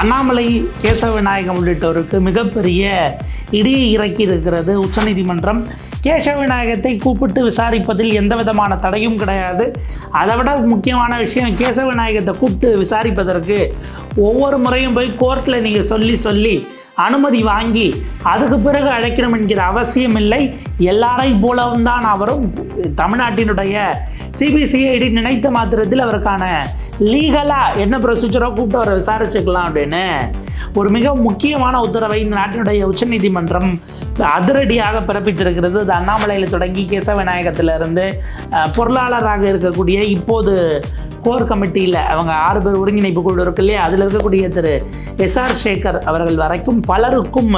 அண்ணாமலை கேசவ விநாயகம் உள்ளிட்டோருக்கு மிகப்பெரிய இடியை இறக்கி இருக்கிறது உச்சநீதிமன்றம். கேசவ விநாயகத்தை கூப்பிட்டு விசாரிப்பதில் எந்த விதமான தடையும் கிடையாது. அதை விட முக்கியமான விஷயம் கேசவ விநாயகத்தை கூப்பிட்டு விசாரிப்பதற்கு ஒவ்வொரு முறையும் போய் கோர்ட்டில் நீங்கள் சொல்லி சொல்லி அனுமதி வாங்கி அதுக்கு பிறகு அழைக்கணும் என்கிற அவசியம் இல்லை எல்லாரையும் போலவும் தான் அவரும் தமிழ்நாட்டினுடைய சிபிசிஐடி நினைத்த மாத்திரத்தில் அவருக்கான லீகலாக என்ன ப்ரொசீஜரோ கூப்பிட்டு அவரை விசாரிச்சுக்கலாம் அப்படின்னு. ஒரு மிக முக்கியமான உத்தரவை இந்த நாட்டினுடைய உச்சநீதிமன்றம் அதிரடியாக பிறப்பித்திருக்கிறது. அது அண்ணாமலையில் தொடங்கி கேசவ விநாயகத்திலிருந்து பொருளாளராக இருக்கக்கூடிய இப்போது கோர் கமிட்டியில் அவங்க ஆறு பேர் ஒருங்கிணைப்பு குழு இருக்கு இல்லையா? அதில் இருக்கக்கூடிய திரு எஸ்ஆர் சேகர் அவர்கள் வரைக்கும் பலருக்கும்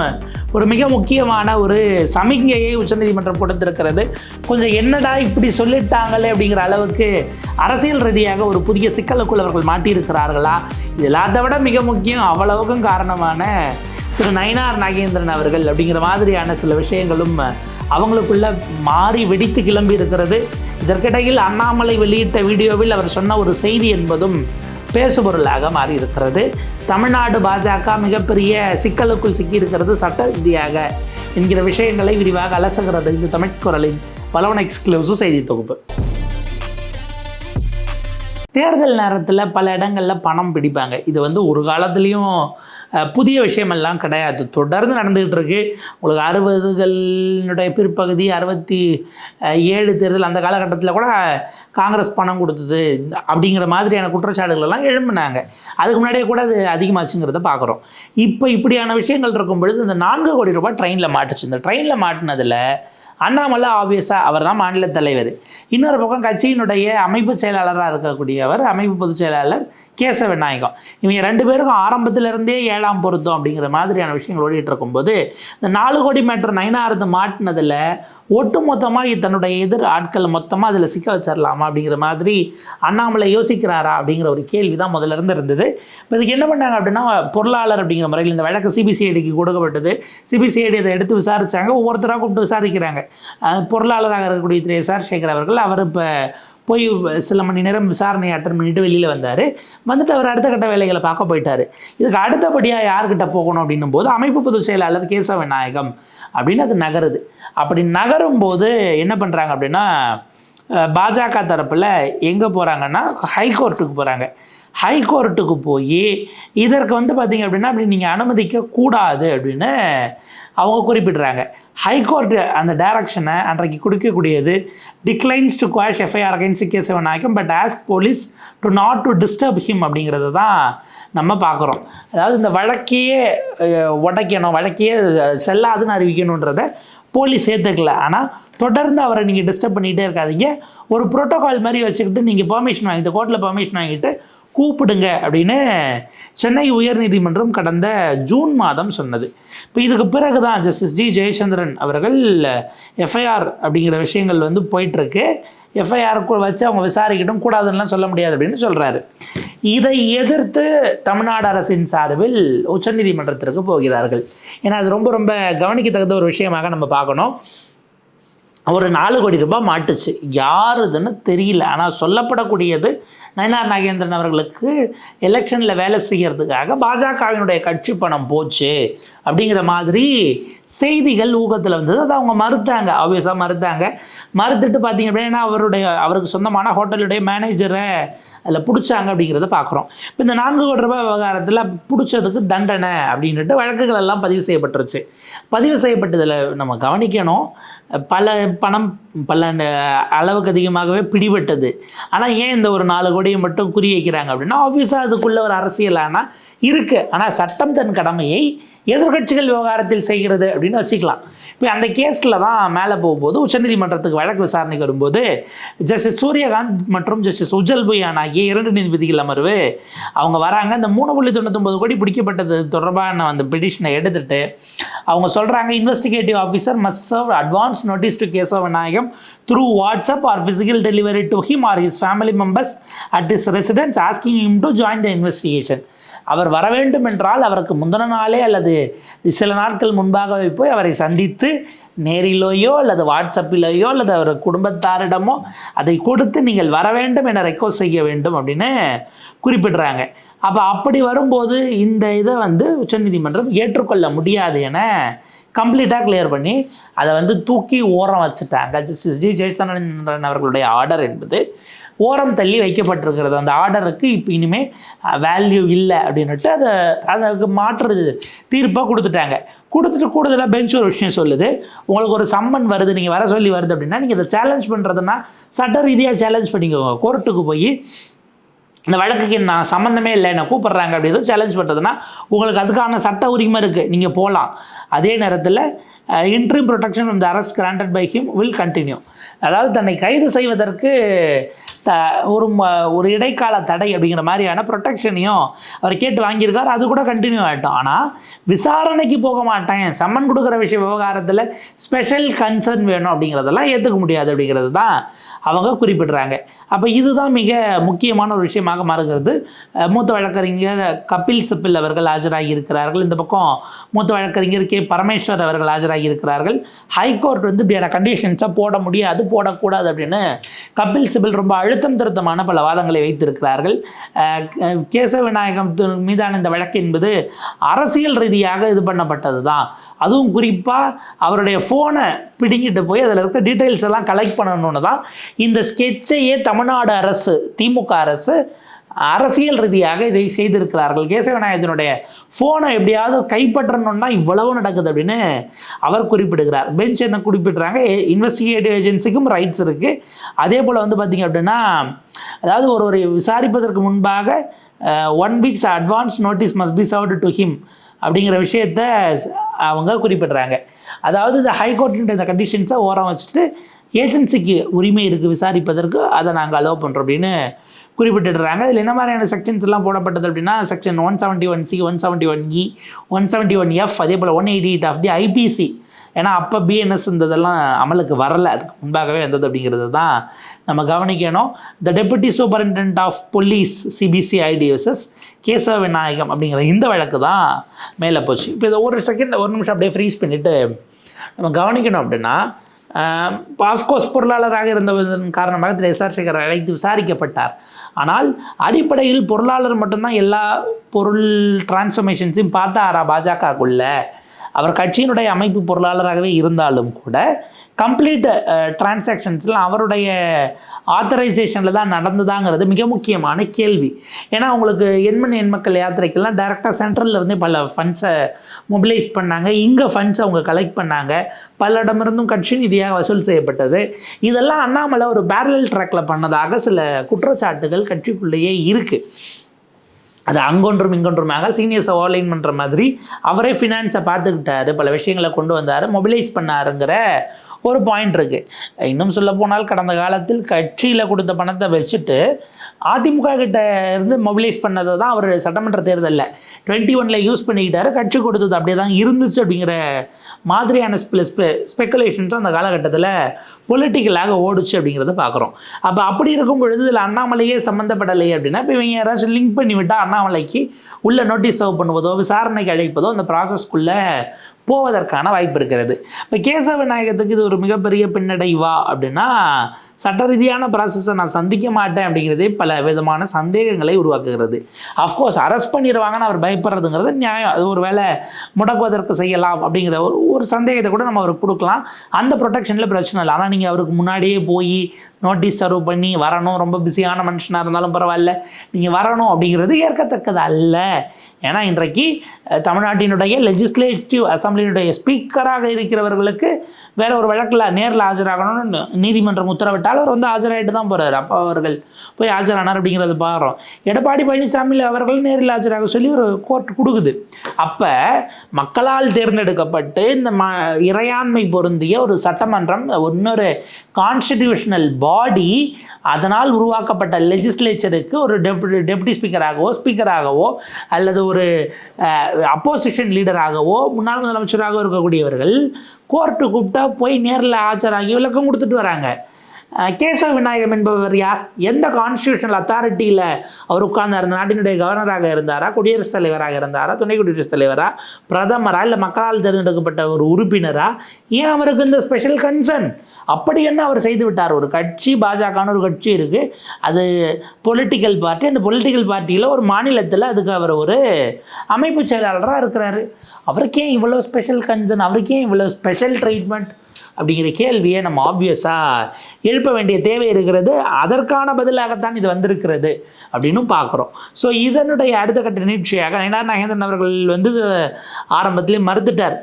ஒரு மிக முக்கியமான ஒரு சமிக்ஞையை உச்சநீதிமன்றம் கொடுத்திருக்கிறது. கொஞ்சம் என்னடா இப்படி சொல்லிட்டாங்களே அப்படிங்கிற அளவுக்கு அரசியல் ரீதியாக ஒரு புதிய சிக்கலுக்குள் அவர்கள் மாட்டியிருக்கிறார்களா? இதில் விட மிக முக்கியம் அவ்வளவுக்கும் காரணமான திரு நயினார் நாகேந்திரன் அவர்கள் அப்படிங்கிற மாதிரியான சில விஷயங்களும் அவங்களுக்குள்ள மாறி வெடித்து கிளம்பி இருக்கிறது. இதற்கிடையில் அண்ணாமலை வெளியிட்ட வீடியோவில் அவர் சொன்ன ஒரு செய்தி என்பதும் பேசுபொருளாக மாறி இருக்கிறது தமிழ்நாடு பாஜக மிகப்பெரிய சிக்கலுக்குள் சிக்கியிருக்கிறது சட்ட ரீதியாக என்கிற விஷயங்களை விரிவாக அலசுகிறது இந்த தமிழ் குரலின் பலவன் எக்ஸ்க்ளூசிவ் செய்தி தொகுப்பு. தேர்தல் நேரத்தில் பல இடங்களில் பணம் பிடிப்பாங்க. இது வந்து ஒரு காலத்துலேயும் புதிய விஷயமெல்லாம் கிடையாது. தொடர்ந்து நடந்துக்கிட்டு இருக்கு உங்களுக்கு அறுபதுகளினுடைய பிற்பகுதி அறுபத்தி ஏழு தேர்தல் அந்த காலகட்டத்தில் கூட காங்கிரஸ் பணம் கொடுத்தது. அப்படிங்கிற மாதிரியான குற்றச்சாட்டுகளெல்லாம் எழும்பினாங்க அதுக்கு முன்னாடியே கூட அது அதிகமாச்சுங்கிறத பார்க்குறோம் இப்போ இப்படியான விஷயங்கள் இருக்கும் பொழுது இந்த நான்கு கோடி ரூபாய் ட்ரெயினில் மாட்டுச்சு. இந்த ட்ரெயினில் மாட்டினதில் அண்ணாமலை ஆப்வியஸாக அவர் தான் மாநில தலைவர். இன்னொரு பக்கம் கட்சியினுடைய அமைப்பு செயலாளராக இருக்கக்கூடியவர் அமைப்பு பொதுச் செயலாளர் கேசவ நாயகம் இவங்க ரெண்டு பேருக்கும் ஆரம்பத்திலேருந்தே ஏழாம் பொருத்தம் அப்படிங்கிற மாதிரியான விஷயங்கள் ஓடிட்டு இருக்கும்போது இந்த நாலு கோடி மீட்டர் நைனாரத்து மாட்டினதில் ஒட்டு மொத்தமாக தன்னுடைய எதிர் ஆட்களை மொத்தமாக அதில் சிக்க வச்சிடலாமா அப்படிங்கிற மாதிரி அண்ணாமலை யோசிக்கிறாரா அப்படிங்கிற ஒரு கேள்வி தான் முதல்ல இருந்து இருந்தது இப்போ இதுக்கு என்ன பண்ணாங்க அப்படின்னா பொருளாளர் அப்படிங்கிற முறையில் இந்த வழக்கு சிபிசிஐடிக்கு கொடுக்கப்பட்டது. சிபிசிஐடி அதை எடுத்து விசாரிச்சாங்க. ஒவ்வொருத்தராக கூப்பிட்டு விசாரிக்கிறாங்க. பொருளாளராக இருக்கக்கூடிய திரு எஸ் ஆர் சேகர் அவர்கள் அவர் இப்போ போய் சில மணி நேரம் விசாரணை அட்டன் பண்ணிட்டு வெளியில் வந்தார். வந்துட்டு அவர் அடுத்த கட்ட வேலைகளை பார்க்க போயிட்டார். இதுக்கு அடுத்தபடியாக யார்கிட்ட போகணும் அப்படின்னும் போது அமைப்பு பொதுச் செயலாளர் கேசவ விநாயகம் அப்படின்னு அது நகருது. அப்படி நகரும் போது என்ன பண்ணுறாங்க அப்படின்னா பாஜக தரப்பில் எங்கே போகிறாங்கன்னா ஹைகோர்ட்டுக்கு போகிறாங்க ஹைகோர்ட்டுக்கு போய் இதற்கு வந்து பார்த்தீங்க அப்படின்னா அப்படி நீங்கள் அனுமதிக்க கூடாது அப்படின்னு அவங்க குறிப்பிடுறாங்க. ஹைகோர்ட்டு அந்த டைரக்ஷனை அன்றைக்கு கொடுக்கக்கூடியது. Declines to quash FIR against K seven ஆகும். But ask police to not to disturb him அப்படிங்கிறத தான் நம்ம பார்க்குறோம். அதாவது இந்த வழக்கையே உடைக்கணும் வழக்கையே செல்லாதுன்னு அறிவிக்கணுன்றத போலீஸ் சேர்த்துக்கல ஆனால் தொடர்ந்து அவரை நீங்கள் டிஸ்டர்ப் பண்ணிகிட்டே இருக்காதீங்க. ஒரு ப்ரோட்டோகால் மாதிரி வச்சுக்கிட்டு நீங்கள் பெர்மிஷன் வாங்கிட்டு கோர்ட்டில் பெர்மிஷன் வாங்கிட்டு கூப்பிடுங்க அப்படின்னு சென்னை உயர்நீதிமன்றம் கடந்த ஜூன் மாதம் சொன்னது. இப்போ இதுக்கு பிறகு தான் ஜஸ்டிஸ் ஜி ஜெயச்சந்திரன் அவர்கள் எஃப்ஐஆர் அப்படிங்கிற விஷயங்கள் வந்து போயிட்டுருக்கு. எஃப்ஐஆர் வச்சு அவங்க விசாரிக்கட்டும் கூடாதுன்னெலாம் சொல்ல முடியாது அப்படின்னு சொல்கிறாரு இதை எதிர்த்து தமிழ்நாடு அரசின் சார்பில் உச்சநீதிமன்றத்திற்கு போகிறார்கள். ஏன்னா அது ரொம்ப ரொம்ப கவனிக்கத்தகுந்த ஒரு விஷயமாக நம்ம பார்க்கணும். ஒரு நாலு கோடி ரூபாய் மாட்டுச்சு. யாருதுன்னு தெரியல. ஆனால் சொல்லப்படக்கூடியது நயனார் நாகேந்திரன் அவர்களுக்கு எலெக்ஷனில் வேலை செய்கிறதுக்காக பாஜகவினுடைய கட்சி பணம் போச்சு அப்படிங்கிற மாதிரி செய்திகள் ஊகத்தில் வந்தது. அதை அவங்க மறுத்தாங்க. ஆப்வியஸாக மறுத்தாங்க. மறுத்துட்டு பார்த்தீங்க அப்படின்னா அவருடைய அவருக்கு சொந்தமான ஹோட்டலுடைய மேனேஜரை அதில் பிடிச்சாங்க அப்படிங்கிறத பார்க்குறோம். இப்போ இந்த நான்கு கோடி ரூபாய் விவகாரத்தில் பிடிச்சதுக்கு தண்டனை அப்படின்ட்டு வழக்குகள் எல்லாம் பதிவு செய்யப்பட்டுருச்சு. பதிவு செய்யப்பட்டதில் நம்ம கவனிக்கணும். பல பணம் பல ந- அளவுக்கு அதிகமாகவே பிடிபட்டது. ஆனால் ஏன் இந்த ஒரு நாலு கோடியை மட்டும் குறி வைக்கிறாங்க அப்படின்னா ஆஃபீஸாக அதுக்குள்ளே ஒரு அரசியலானா இருக்குது ஆனால் சட்டம் தன் கடமையை எதிர்க்கட்சிகள் விவகாரத்தில் செய்கிறது அப்படின்னு வச்சுக்கலாம். இப்போ அந்த கேஸில் தான் மேலே போகும்போது உச்சநீதிமன்றத்துக்கு வழக்கு விசாரணைக்கு வரும்போது ஜஸ்டிஸ் சூரியகாந்த் மற்றும் ஜஸ்டிஸ் உஜ்ஜல் புயான் ஆகிய இரண்டு நீதிபதிகள் அமர்வு அவங்க வராங்க. இந்த மூணு புள்ளி தொண்ணூத்தொம்பது கோடி பிடிக்கப்பட்டது தொடர்பான அந்த பெட்டிஷனை எடுத்துட்டு அவங்க சொல்கிறாங்க investigative officer must serve advance notice to Kesava Vinayagam through WhatsApp or physical delivery to him or his family members at his residence asking him to join the investigation அவர் வர வேண்டும் என்றால் அவருக்கு முந்தின நாளே அல்லது சில நாட்கள் முன்பாகவே போய் அவரை சந்தித்து நேரிலேயோ அல்லது வாட்ஸ்அப்பிலேயோ அல்லது அவர் குடும்பத்தாரிடமோ அதை கொடுத்து நீங்கள் வர வேண்டும் என ரெக்வஸ்ட் செய்ய வேண்டும் அப்படின்னு குறிப்பிடுறாங்க. அப்போ அப்படி வரும்போது இந்த இதை வந்து உச்சநீதிமன்றம் ஏற்றுக்கொள்ள முடியாது என கம்ப்ளீட்டாக கிளியர் பண்ணி அதை வந்து தூக்கி ஓரம் வச்சுட்டாங்க. ஜஸ்டிஸ் டி ஜெயச்சந்திரன் அவர்களுடைய ஆர்டர் என்பது ஓரம் தள்ளி வைக்கப்பட்டிருக்கிறது. அந்த ஆர்டருக்கு இப்போ இனிமேல் வேல்யூ இல்லை அப்படின்னுட்டு அதை அதுக்கு மாற்றுறது தீர்ப்பாக கொடுத்துட்டாங்க. கொடுத்துட்டு கூடுதலாக பெஞ்ச் ஒரு விஷயம் சொல்லுது. உங்களுக்கு ஒரு சம்மன் வருது நீங்கள் வர சொல்லி வருது அப்படின்னா நீங்கள் இதை சேலஞ்ச் பண்ணுறதுன்னா சட்ட ரீதியாக சேலஞ்ச் பண்ணிக்கோங்க. கோர்ட்டுக்கு போய் இந்த வழக்குக்கு நான் சம்மந்தமே இல்லை என்ன கூப்பிட்றாங்க அப்படி எதுவும் சேலஞ்ச் பண்ணுறதுன்னா உங்களுக்கு அதுக்கான சட்ட உரிமை இருக்குது நீங்கள் போகலாம் அதே நேரத்தில் interim protection from the arrest granted by him will continue அதாவது தன்னை கைது செய்வதற்கு ஒரு ம ஒரு இடைக்கால தடை அப்படிங்கிற மாதிரியான ப்ரொடெக்ஷனையும் அவர் கேட்டு வாங்கியிருக்காரு. அது கூட கண்டினியூ ஆகிட்டோம் ஆனால் விசாரணைக்கு போக மாட்டேன். சம்மன் கொடுக்குற விஷய விவகாரத்தில் ஸ்பெஷல் கன்சர்ன் வேணும் அப்படிங்கிறதெல்லாம் ஏற்றுக்க முடியாது அப்படிங்கிறது தான் அவங்க குறிப்பிடுறாங்க. அப்போ இதுதான் மிக முக்கியமான ஒரு விஷயமாக மாறுகிறது. மூத்த வழக்கறிஞர் கபில் சிப்பில் அவர்கள் ஆஜராகி இருக்கிறார்கள். இந்த பக்கம் மூத்த வழக்கறிஞர் கே பரமேஸ்வர் அவர்கள் ஆஜராகி இருக்கிறார்கள். ஹைகோர்ட் வந்து இப்படியான கண்டிஷன்ஸை போட முடியாது போடக்கூடாது அப்படின்னு கபில் சிபில் ரொம்ப அழுத்தம் திருத்தமான பல வாதங்களை வைத்திருக்கிறார்கள். கேசவ விநாயகம் து- மீதான இந்த வழக்கு என்பது அரசியல் ரீதியாக இது பண்ணப்பட்டது தான் அதுவும் குறிப்பாக அவருடைய ஃபோனை பிடுங்கிட்டு போய் அதில் இருக்க டீட்டெயில்ஸ் எல்லாம் கலெக்ட் பண்ணணும்னு தான் இந்த ஸ்கெட்சையே தமிழ்நாடு அரசு திமுக அரசு அரசியல் ரீதியாக இதை செய்திருக்கிறார்கள். கேசவநாயகத்தினுடைய ஃபோனை எப்படியாவது கைப்பற்றணும்னா இவ்வளவு நடக்குது அப்படின்னு அவர் குறிப்பிடுகிறார். பெஞ்ச் என்ன குறிப்பிடுறாங்க? இன்வெஸ்டிகேட்டிவ் ஏஜென்சிக்கும் ரைட்ஸ் இருக்குது அதே போல் வந்து பார்த்திங்க அப்படின்னா அதாவது ஒரு ஒரு விசாரிப்பதற்கு முன்பாக one weeks advance notice must be served to him அப்படிங்கிற விஷயத்த அவங்க குறிப்பிடுறாங்க. அதாவது இந்த ஹைகோர்ட்டின் இந்த கண்டிஷன்ஸை ஓரம் வச்சுட்டு ஏஜென்சிக்கு உரிமை இருக்குது விசாரிப்பதற்கு அதை நாங்கள் அலோவ் பண்ணுறோம் அப்படின்னு குறிப்பிட்டுடுறாங்க. இதில் என்ன மாதிரியான செக்ஷன்ஸ் எல்லாம் போடப்பட்டது அப்படின்னா section one seventy one C one seventy one E one seventy one F அதே போல் one eighty eight of the IPC ஏன்னா அப்போ பிஎன்எஸ் இருந்ததெல்லாம் அமலுக்கு வரலை. அதுக்கு முன்பாகவே வந்தது அப்படிங்கிறது தான் நம்ம கவனிக்கணும். The deputy superintendent of police CBC IDSS Kesava Vinayagam அப்படிங்கிற இந்த வழக்கு தான் மேலே போச்சு. இப்போ இதை ஒரு செகண்ட் ஒரு நிமிஷம் அப்படியே ஃப்ரீஸ் பண்ணிவிட்டு நம்ம கவனிக்கணும் அப்படின்னா பாஸ்கோஸ் பொருளாளராக இருந்ததன் காரணமாக திரு எஸ்ஆர் சேகர் அழைத்து விசாரிக்கப்பட்டார். ஆனால் அடிப்படையில் பொருளாளர் மட்டும்தான் எல்லா பொருள் டிரான்ஸ்ஃபர்மேஷன்ஸையும் பார்த்தாரா பாஜகக்குள்ள அவர் கட்சியினுடைய அமைப்பு பொருளாளராகவே இருந்தாலும் கூட கம்ப்ளீட் டிரான்சாக்ஷன்ஸ்லாம் uh, அவருடைய ஆத்தரைசேஷனில் தான் நடந்ததாங்கிறது மிக முக்கியமான கேள்வி. ஏன்னா உங்களுக்கு எண்மணி எண்மக்கள் யாத்திரைக்கெல்லாம் டேரெக்டாக சென்ட்ரல்லேருந்து பல ஃபண்ட்ஸை மொபிலைஸ் பண்ணாங்க. இங்கே ஃபண்ட்ஸ் அவங்க கலெக்ட் பண்ணாங்க. பல இடமிருந்தும் கட்சி நிதியாக வசூல் செய்யப்பட்டது. இதெல்லாம் அண்ணாமலை ஒரு பேரல் ட்ராக்கில் பண்ணதாக சில குற்றச்சாட்டுகள் கட்சிக்குள்ளேயே இருக்குது அது அங்கொன்றும் இங்கொன்றுமாக சீனியர்ஸை ஆன்லைன் பண்ணுற மாதிரி அவரே ஃபினான்ஸை பார்த்துக்கிட்டாரு. பல விஷயங்களை கொண்டு வந்தார். மொபிலைஸ் பண்ணாருங்கிற ஒரு பாயிண்ட் இருக்குது இன்னும் சொல்ல போனால் கடந்த காலத்தில் கட்சியில் கொடுத்த பணத்தை வச்சுட்டு அதிமுக கிட்ட இருந்து மொபிலைஸ் பண்ணதை தான் அவர் சட்டமன்ற தேர்தலில் டுவெண்ட்டி ஒனில் யூஸ் பண்ணிக்கிட்டாரு கட்சி கொடுத்தது அப்படியே தான் இருந்துச்சு அப்படிங்கிற மாதிரியான ஸ்பெ ஸ்பெக்குலேஷன்ஸ் அந்த காலகட்டத்தில் பொலிட்டிக்கலாக ஓடுச்சு அப்படிங்கிறத பார்க்குறோம் அப்போ அப்படி இருக்கும் பொழுது இதில் அண்ணாமலையே சம்மந்தப்படலை அப்படின்னா இப்போ இவங்க யாராச்சும் லிங்க் பண்ணி விட்டால் அண்ணாமலைக்கு உள்ள நோட்டீஸ் சர்வ் பண்ணுவதோ விசாரணைக்கு அழைப்பதோ அந்த ப்ராசஸ்க்குள்ளே போவதற்கான வாய்ப்பு இருக்கிறது. இப்போ கேசவ நாயகத்துக்கு இது ஒரு மிகப்பெரிய பின்னடைவா அப்படின்னா சட்ட ரீதியான ப்ராசஸை நான் சந்திக்க மாட்டேன் அப்படிங்கிறதே பல விதமான சந்தேகங்களை உருவாக்குகிறது. அஃப்கோர்ஸ் அரெஸ்ட் பண்ணிடுவாங்கன்னு அவர் பயப்படுறதுங்கிறது நியாயம். அது ஒரு வேலை முடக்குவதற்கு செய்யலாம் அப்படிங்கிற ஒரு ஒரு சந்தேகத்தை கூட நம்ம அவருக்கு கொடுக்கலாம். அந்த ப்ரொடெக்ஷனில் பிரச்சனை இல்லை. ஆனால் நீங்கள் அவருக்கு முன்னாடியே போய் நோட்டீஸ் சர்வ் பண்ணி வரணும். ரொம்ப பிஸியான மனுஷனாக இருந்தாலும் பரவாயில்ல. நீங்கள் வரணும் அப்படிங்கிறது ஏற்கத்தக்கது அல்ல. ஏன்னா இன்றைக்கு தமிழ்நாட்டினுடைய லெஜிஸ்லேட்டிவ் அசம்பிளியினுடைய ஸ்பீக்கராக இருக்கிறவர்களுக்கு வேற ஒரு வழக்கில் நேரில் ஆஜராகணும்னு நீதிமன்றம் உத்தரவிட்டால் அவர் வந்து ஆஜராகிட்டு தான் போகிறார் அப்போ அவர்கள் போய் ஆஜரானார் அப்படிங்கிறத பாடுறோம் எடப்பாடி பழனிசாமியில் அவர்கள் நேரில் ஆஜராக சொல்லி ஒரு கோர்ட் கொடுக்குது. அப்போ மக்களால் தேர்ந்தெடுக்கப்பட்டு இந்த ம இறையாண்மை பொருந்திய ஒரு சட்டமன்றம் இன்னொரு கான்ஸ்டிடியூஷனல் பாடி அதனால் உருவாக்கப்பட்ட லெஜிஸ்லேச்சருக்கு ஒரு டெப்டி டெபுட்டி ஸ்பீக்கராகவோ ஸ்பீக்கராகவோ அல்லது ஒரு அப்போசிஷன் லீடராகவோ முன்னாள் முதலமைச்சராகவோ இருக்கக்கூடியவர்கள் கோர்ட்டு கூப்பிட்டா போய் நேரில் ஆஜராகி விளக்கம் கொடுத்துட்டு வராங்க. கேசவ விநாயகம் என்பவர் யார்? எந்த கான்ஸ்டியூஷனல் அத்தாரிட்டியில் அவர் உட்கார்ந்தார்? இந்த நாட்டினுடைய கவர்னராக இருந்தாரா? குடியரசுத் தலைவராக இருந்தாரா? துணை குடியரசுத் தலைவரா? பிரதமரா? இல்லை மக்களால் தேர்ந்தெடுக்கப்பட்ட ஒரு உறுப்பினரா? ஏன் அவருக்கு இந்த ஸ்பெஷல் கன்சர்ன் அப்படி என்ன அவர் செய்து விட்டார்? ஒரு கட்சி பாஜகன்னு ஒரு கட்சி இருக்குது அது பொலிட்டிக்கல் பார்ட்டி அந்த பொலிட்டிக்கல் பார்ட்டியில் ஒரு மாநிலத்தில் அதுக்கு அவர் ஒரு அமைப்பு செயலாளராக இருக்கிறாரு. அவருக்கே இவ்வளோ ஸ்பெஷல் கன்சர்ன் அவருக்கே இவ்வளோ ஸ்பெஷல் ட்ரீட்மெண்ட் அப்படிங்கிற கேள்வியை நம்ம ஆப்வியஸாக எழுப்ப வேண்டிய தேவை இருக்கிறது. அதற்கான பதிலாகத்தான் இது வந்திருக்கிறது அப்படின்னு பார்க்குறோம். ஸோ இதனுடைய அடுத்த கட்ட நிகழ்ச்சியாக நயனார் நாகேந்திரன் அவர்கள் வந்து ஆரம்பத்திலே மறுத்துட்டார்.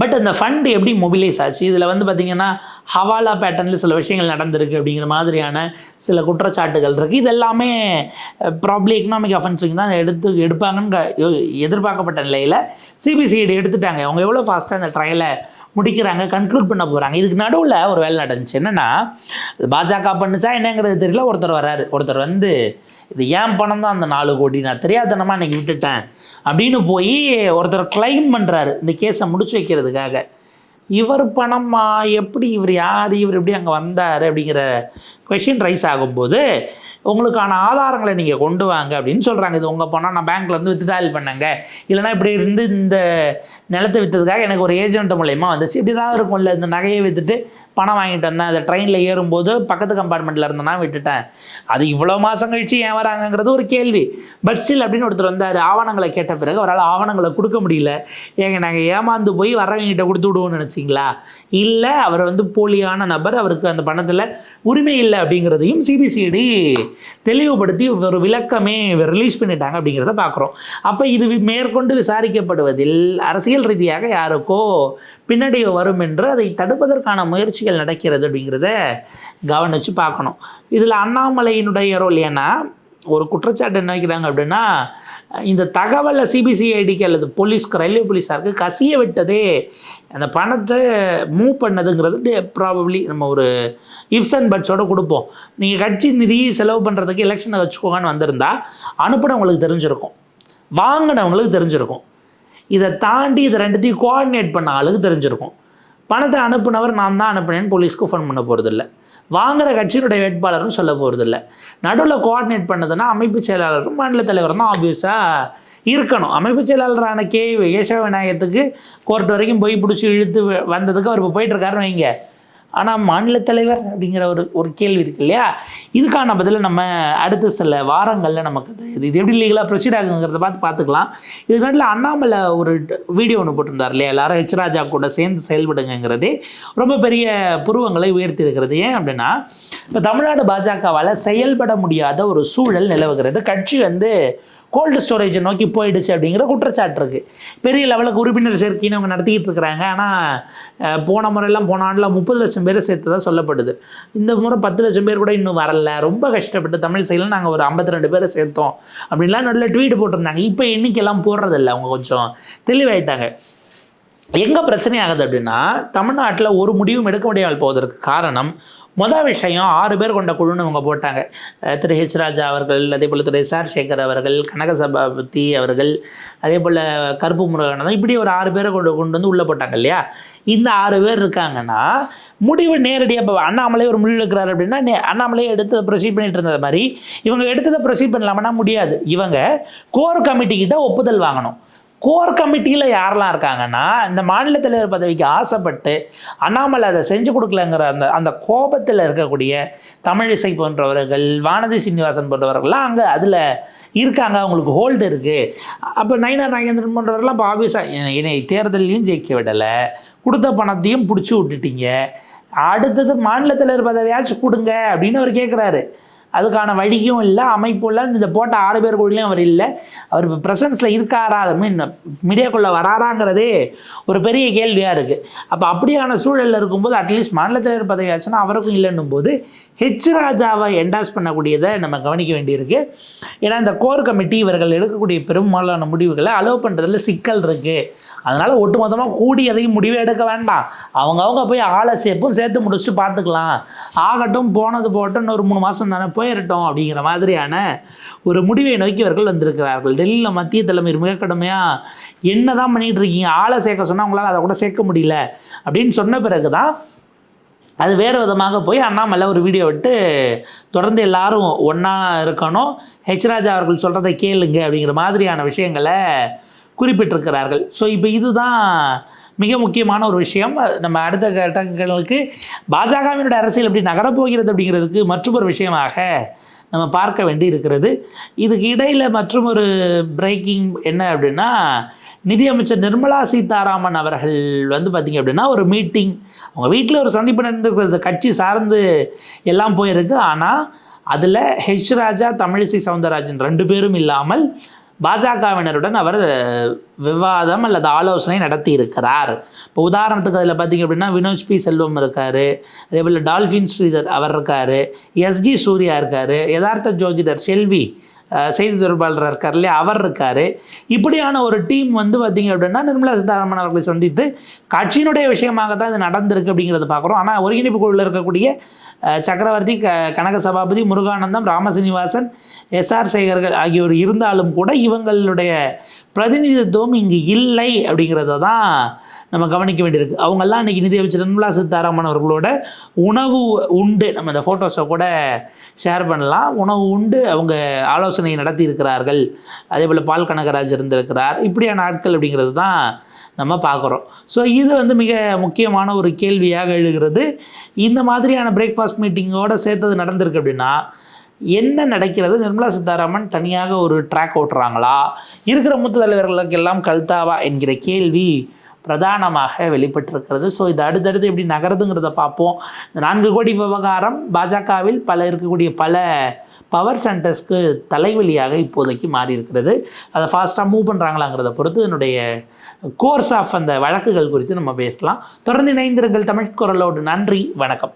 பட் அந்த ஃபண்ட் எப்படி மொபிலைஸ் ஆச்சு? இதில் வந்து பார்த்திங்கன்னா ஹவாலா பேட்டர்னில் சில விஷயங்கள் நடந்திருக்கு அப்படிங்கிற மாதிரியான சில குற்றச்சாட்டுகள் இருக்குது இது எல்லாமே ப்ராப்ளி எக்கனாமிக் அஃபென்ஸுக்கு தான் எடுத்து எடுப்பாங்கன்னு எதிர்பார்க்கப்பட்ட நிலையில் சிபிசிஐடி எடுத்துட்டாங்க. அவங்க எவ்வளோ ஃபாஸ்ட்டாக அந்த ட்ரையலை முடிக்கிறாங்க கன்க்ளூட் பண்ண போகிறாங்க இதுக்கு நடுவில் ஒரு வேலை நடந்துச்சு. என்னென்னா பாஜக பண்ணுச்சா என்னங்கிறது தெரியல. ஒருத்தர் வராரு ஒருத்தர் வந்து இது ஏன் பணம் தான் அந்த நாலு கோடி? நான் தெரியாதனமாக இன்னைக்கு விட்டுட்டேன். அப்படின்னு போய் ஒருத்தர் கிளைம் பண்ணுறாரு இந்த கேஸை முடிச்சு வைக்கிறதுக்காக. இவர் பணமா? எப்படி? இவர் யார்? இவர் எப்படி அங்கே வந்தார்? அப்படிங்கிற கொஷின் ரைஸ் ஆகும்போது உங்களுக்கான ஆதாரங்களை நீங்கள் கொண்டு வாங்க அப்படின்னு சொல்கிறாங்க இது உங்கள் பணம் நான் பேங்க்லேருந்து வித்ட்ராயல் பண்ணேங்க. இல்லைனா இப்படி இருந்து இந்த நிலத்தை விற்றதுக்காக எனக்கு ஒரு ஏஜென்ட் மூலயமா வந்துச்சு. இப்படி தான் இருக்கும்ல இந்த நகையை விற்றுட்டு பணம் வாங்கிட்டு வந்தேன். அந்த ட்ரெயினில் ஏறும்போது பக்கத்து கம்பார்ட்மெண்ட்டில் இருந்தேன்னா விட்டுட்டேன். அது இவ்வளோ மாதம் கழிச்சு ஏன் வராங்கங்கிறது ஒரு கேள்வி. பட் ஸ்டில் அப்படின்னு ஒருத்தர் வந்தார். ஆவணங்களை கேட்ட பிறகு அவரால் ஆவணங்களை கொடுக்க முடியல. ஏங்க நாங்கள் ஏமாந்து போய் வரவங்கிட்ட கொடுத்து விடுவோம்னு நினச்சிங்களா? இல்லை அவர் வந்து போலியான நபர். அவருக்கு அந்த பணத்தில் உரிமை இல்லை அப்படிங்கிறதையும் சிபிசிஐடி தெளிவுபடுத்தி ஒரு விளக்கமே ரிலீஸ் பண்ணிட்டாங்க அப்படிங்கிறத பார்க்குறோம் அப்போ இது மேற்கொண்டு விசாரிக்கப்படுவதில் அரசியல் ரீதியாக யாருக்கோ பின்னடைவு வரும் என்று அதை தடுப்பதற்கான முயற்சி நிகழ்ச்சிகள் நடக்கிறது அப்படிங்கிறத கவனித்து பார்க்கணும். இதில் அண்ணாமலையினுடைய ரோல் ஏன்னா ஒரு குற்றச்சாட்டு என்ன வைக்கிறாங்க அப்படின்னா இந்த தகவலை சிபிசிஐடிக்கு அல்லது போலீஸ்க்கு ரயில்வே போலீஸாருக்கு கசிய விட்டதே அந்த பணத்தை மூவ் பண்ணதுங்கிறது ப்ராபப்ளி நம்ம ஒரு இஃப்ஸ் அண்ட் பட்ஸோடு கொடுப்போம். நீங்கள் கட்சி நிதி செலவு பண்ணுறதுக்கு எலெக்ஷனை வச்சுக்கோங்கன்னு வந்திருந்தா அனுப்புனவங்களுக்கு தெரிஞ்சிருக்கும். வாங்கினவங்களுக்கு தெரிஞ்சிருக்கும். இதை தாண்டி இதை ரெண்டுத்தையும் கோஆர்டினேட் பண்ண ஆளுக்கு தெரிஞ்சிருக்கும். பணத்தை அனுப்புனவர் நான் தான் அனுப்புனேன்னு போலீஸ்க்கு ஃபோன் பண்ண போகிறதில்ல வாங்குகிற கட்சியினுடைய வேட்பாளரும் சொல்ல போகிறதில்ல நடுவில் கோஆர்டினேட் பண்ணதுன்னா அமைப்பு செயலாளரும் மாநில தலைவரும் தான் ஆப்வியஸாக இருக்கணும். அமைப்பு செயலாளரான கே கேசவ விநாயகத்துக்கு கோர்ட் வரைக்கும் போய் பிடிச்சி இழுத்து வ- வந்ததுக்கு அவர் இப்போ போயிட்டுருக்காருன்னு வைங்க. ஆனால் மாநில தலைவர் அப்படிங்கிற ஒரு ஒரு கேள்வி இருக்கு இல்லையா? இதுக்கான பதில் நம்ம அடுத்த சில வாரங்களில் நமக்கு இது இது எப்படி லீகலாக ப்ரொசீட் ஆகுங்கிறத பார்த்து பார்த்துக்கலாம். இது நடுவில் அண்ணாமலை ஒரு வீடியோ ஒன்று போட்டிருந்தார் இல்லையா? எல்லாரும் ஹெச் ராஜா கூட சேர்ந்து செயல்படுங்கிறதே ரொம்ப பெரிய புருவங்களை உயர்த்தி இருக்கிறது. ஏன் அப்படின்னா இப்போ தமிழ்நாடு பாஜகவால் செயல்பட முடியாத ஒரு சூழல் நிலவுகிறது. கட்சி வந்து கோல்டு ஸ்டோரேஜை நோக்கி போயிடுச்சு அப்படிங்கிற குற்றச்சாட்டு இருக்குது பெரிய லெவலுக்கு உறுப்பினர் சேர்க்கைன்னு அவங்க நடத்திக்கிட்டு இருக்கிறாங்க. ஆனால் போன முறையெல்லாம் போன ஆண்டில் முப்பது லட்சம் பேர் சேர்த்ததாக சொல்லப்படுது. இந்த முறை பத்து லட்சம் பேர் கூட இன்னும் வரல. ரொம்ப கஷ்டப்பட்டு தமிழ் சைடில் நாங்கள் ஒரு ஐம்பத்தி ரெண்டு பேரை சேர்த்தோம். அப்படின்லாம் நல்ல ட்வீட் போட்டிருந்தாங்க. இப்போ எண்ணிக்கையெல்லாம் போடுறதில்ல அவங்க கொஞ்சம் தெளிவாயிட்டாங்க. எங்கே பிரச்சனை ஆகுது அப்படின்னா தமிழ்நாட்டில் ஒரு முடிவும் எடுக்க முடியாமல் போவதற்கு காரணம் மொதல் விஷயம் ஆறு பேர் கொண்ட குழுன்னு அவங்க போட்டாங்க. திரு ஹெச் ராஜா அவர்கள் அதே போல் திரு எஸ் ஆர் சேகர் அவர்கள் கனகசபாபதி அவர்கள் அதே போல் கருப்பு முருகன் இப்படி ஒரு ஆறு பேரை கொண்டு கொண்டு வந்து உள்ளே போட்டாங்க இல்லையா? இந்த ஆறு பேர் இருக்காங்கன்னா முடிவு நேரடியாக இப்போ அண்ணாமலை ஒரு முடிவு எடுக்கிறாரு அப்படின்னா நே- அண்ணாமலையே எடுத்து ப்ரொசீட் பண்ணிட்டு இருந்தது மாதிரி இவங்க எடுத்ததை ப்ரொசீட் பண்ணலாமன்னா முடியாது. இவங்க கோர் கமிட்டிக்கிட்ட ஒப்புதல் வாங்கணும். கோர் கமிட்டியில் யாரெல்லாம் இருக்காங்கன்னா இந்த மாநில தலைவர் பதவிக்கு ஆசைப்பட்டு அண்ணாமலை அதை செஞ்சு கொடுக்கலங்கிற அந்த அந்த கோபத்தில் இருக்கக்கூடிய தமிழிசை போன்றவர்கள் வானதி சீனிவாசன் போன்றவர்கள்லாம் அங்கே அதில் இருக்காங்க. அவங்களுக்கு ஹோல்டு இருக்குது அப்போ நயினார் நாகேந்திரன் போன்றவர்கள்லாம் இப்போ ஆஃபீஸாக என்னை தேர்தலையும் ஜெயிக்க விடலை. கொடுத்த பணத்தையும் பிடிச்சி விட்டுட்டீங்க. அடுத்தது மாநில தலைவர் பதவியாச்சும் கொடுங்க அப்படின்னு அவர் கேட்குறாரு அதுக்கான வழியும் இல்லை அமைப்பும் இல்லை. இந்த போட்ட ஆறு பேர் கூடலையும் அவர் இல்லை. அவர் இப்போ ப்ரெசன்ஸில் இருக்காரா அது மீன் மீடியாக்குள்ளே வராராங்கிறதே ஒரு பெரிய கேள்வியாக இருக்குது அப்போ அப்படியான சூழலில் இருக்கும்போது அட்லீஸ்ட் மாநில தலைவர் பதவி ஆச்சுன்னா அவருக்கும் இல்லைன்னும் போது ஹெச் ராஜாவை என்டாஸ் பண்ணக்கூடியதை நம்ம கவனிக்க வேண்டியிருக்கு. ஏன்னா இந்த கோர் கமிட்டி இவர்கள் எடுக்கக்கூடிய பெரும்பாலான முடிவுகளை அலோவ் பண்ணுறதுல சிக்கல் இருக்குது அதனால் ஒட்டுமொத்தமாக கூடி எதையும் முடிவே எடுக்க வேண்டாம். அவங்கவுங்க போய் ஆளை சேர்ப்பும் சேர்த்து முடிச்சுட்டு பார்த்துக்கலாம். ஆகட்டும் போனது போகட்டும் ஒரு மூணு மாதம் தானே போயிடட்டும் அப்படிங்கிற மாதிரியான ஒரு முடிவை நோக்கி இவர்கள் வந்திருக்கிறார்கள். டெல்லியில் மத்திய தலைமை மிக கடுமையாக என்ன தான் பண்ணிகிட்டு இருக்கீங்க? ஆளை சேர்க்க சொன்னால் உங்களால் அதை கூட சேர்க்க முடியல அப்படின்னு சொன்ன பிறகு தான் அது வேறு விதமாக போய் அண்ணாமலை ஒரு வீடியோ விட்டு தொடர்ந்து எல்லாரும் ஒன்றா இருக்கணும். ஹெச் ராஜா அவர்கள் சொல்கிறத கேளுங்க அப்படிங்கிற மாதிரியான விஷயங்களை குறிப்பிட்டிருக்கிறார்கள். ஸோ இப்போ இதுதான் மிக முக்கியமான ஒரு விஷயம். நம்ம அடுத்த கட்டங்களுக்கு பாஜகவினுடைய அரசியல் எப்படி நகரப்போகிறது அப்படிங்கிறதுக்கு மற்றொரு விஷயமாக நம்ம பார்க்க வேண்டி இருக்கிறது இதுக்கு இடையில் மற்றும் ஒரு பிரேக்கிங் என்ன அப்படின்னா நிதியமைச்சர் நிர்மலா சீதாராமன் அவர்கள் வந்து பார்த்திங்க அப்படின்னா ஒரு மீட்டிங் அவங்க வீட்டில் ஒரு சந்திப்பு நடந்திருக்கிறது. கட்சி சார்ந்து எல்லாம் போயிருக்கு. ஆனால் அதில் ஹெச் ராஜா தமிழிசை சவுந்தரராஜன் ரெண்டு பேரும் இல்லாமல் பாஜகவினருடன் அவர் விவாதம் அல்லது ஆலோசனை நடத்தி இருக்கிறார் இப்போ உதாரணத்துக்கு அதில் பார்த்தீங்க அப்படின்னா வினோஜ் பி. செல்வம் இருக்கார். அதே போல் டால்ஃபின் ஸ்ரீதர் அவர் இருக்கார். எஸ்ஜி சூர்யா இருக்கார். யதார்த்த ஜோதிடர் செல்வி செய்தி தொடர்பாளர் இருக்கார் இல்லையா? அவர் இருக்கார். இப்படியான ஒரு டீம் வந்து பார்த்திங்க அப்படின்னா நிர்மலா சீதாராமன் அவர்களை சந்தித்து கட்சியினுடைய விஷயமாக தான் இது நடந்திருக்கு அப்படிங்கிறத பார்க்குறோம் ஆனால் ஒருங்கிணைப்பு குழுவில் இருக்கக்கூடிய சக்கரவர்த்தி க கனக சபாபதி முருகானந்தம் ராமசீனிவாசன் எஸ்ஆர் சேகர்கள் ஆகியோர் இருந்தாலும் கூட இவங்களுடைய பிரதிநிதித்துவம் இங்கு இல்லை அப்படிங்கிறத தான் நம்ம கவனிக்க வேண்டியிருக்கு. அவங்கெல்லாம் இன்றைக்கி நிதியமைச்சர் நிர்மலா சீதாராமன் அவர்களோட உணவு உண்டு. நம்ம இந்த ஃபோட்டோஸை கூட ஷேர் பண்ணலாம். உணவு உண்டு. அவங்க ஆலோசனை நடத்தி இருக்கிறார்கள் அதே போல் பால் கனகராஜ் இருந்திருக்கிறார். இப்படியான ஆட்கள் அப்படிங்கிறது தான் நம்ம பார்க்குறோம். ஸோ இது வந்து மிக முக்கியமான ஒரு கேள்வியாக எழுகிறது. இந்த மாதிரியான பிரேக்ஃபாஸ்ட் மீட்டிங்கோடு சேர்த்தது நடந்திருக்கு அப்படின்னா என்ன நடக்கிறது? நிர்மலா சீதாராமன் தனியாக ஒரு ட்ராக் ஓட்டுறாங்களா? இருக்கிற மூத்த தலைவர்களுக்கு எல்லாம் கல்தாவா என்கிற கேள்வி பிரதானமாக வெளிப்பட்டிருக்கிறது. ஸோ இது அடுத்தடுத்து எப்படி நகருதுங்கிறத பார்ப்போம். இந்த நான்கு கோடி விவகாரம் பாஜகவில் பல இருக்கக்கூடிய பல பவர் சென்டர்ஸ்க்கு தலைவலியாக இப்போதைக்கு மாறி இருக்கிறது அதை ஃபாஸ்ட்டாக மூவ் பண்ணுறாங்களாங்கிறத பொறுத்து என்னுடைய கோர்ஸ் ஆஃப் அந்த வழக்குகள் குறித்து நம்ம பேசலாம். தொடர்ந்து இணைந்திருங்கள் தமிழ் குரலோடு. நன்றி. வணக்கம்.